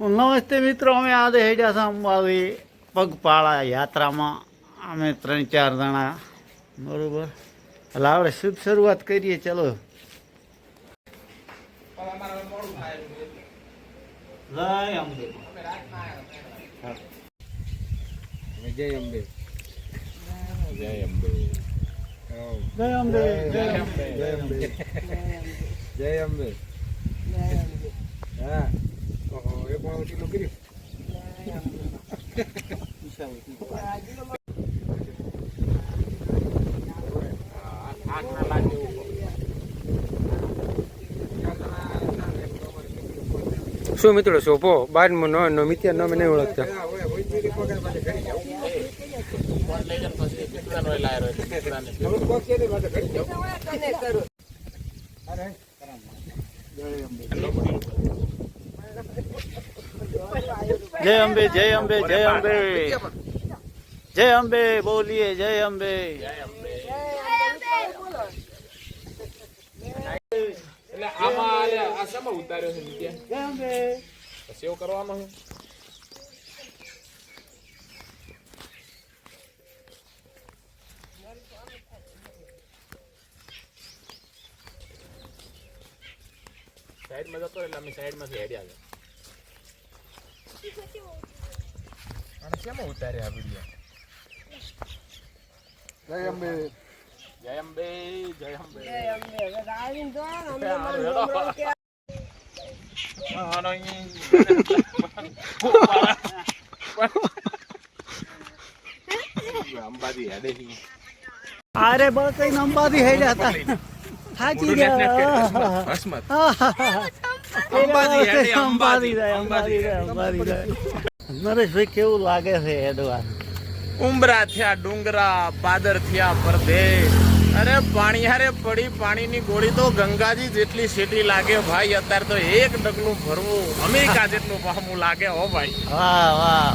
નમસ્તે મિત્રો અમે આજે હેડ્યા છે અંબાવી પગપાળા યાત્રામાં. અમે ત્રણ ચાર જણા. બરોબર? એટલે આપણે શુભ શરૂઆત કરીએ ચલો. જય અંબે. જય અંબે. જય અંબે જય અંબે. જય અંબે. જય અંબે. જય અંબે. હા. ઓછું કર્યું શું મિત્રો શોભો બાર નો નો મિત્યા નો નહીં ઓળખતા. જય અંબે જય અંબે જય અંબે જય અંબે બોલીએ જય અંબે એટલે આમાં આલે આ શેમાં ઉતાર્યો છે વિદ્યા જય અંબે સેવ કરવાનો છે સાઈડમાં જતો રહે એટલે અમે સાઈડમાંથી હેડ્યા ગયા અને શેમાં ઉતાર્યા આ વિડીયો જય અંબે જય અંબે જય અંબે અંબાજી હેડે છે અરે બસ કઈ અંબાથી હેડ્યા હતા થાકી ગયા હસમત અંબાજી અંબાજી જાય અંબાજી. અંબાજી જાય અંબાજી. જાય નરેશભાઈ કેવું લાગે છે હેડવા ઉમરા થયા ડુંગરા પાદર થયા પરદેશ. અરે પાણી હારે પડી પાણીની ગોળી તો ગંગાજી જેટલી સીટી લાગે ભાઈ અત્યારે તો એક ડગલું ભરવું અમેરિકા જેટલું પામું લાગે હો ભાઈ. વાહ વાહ.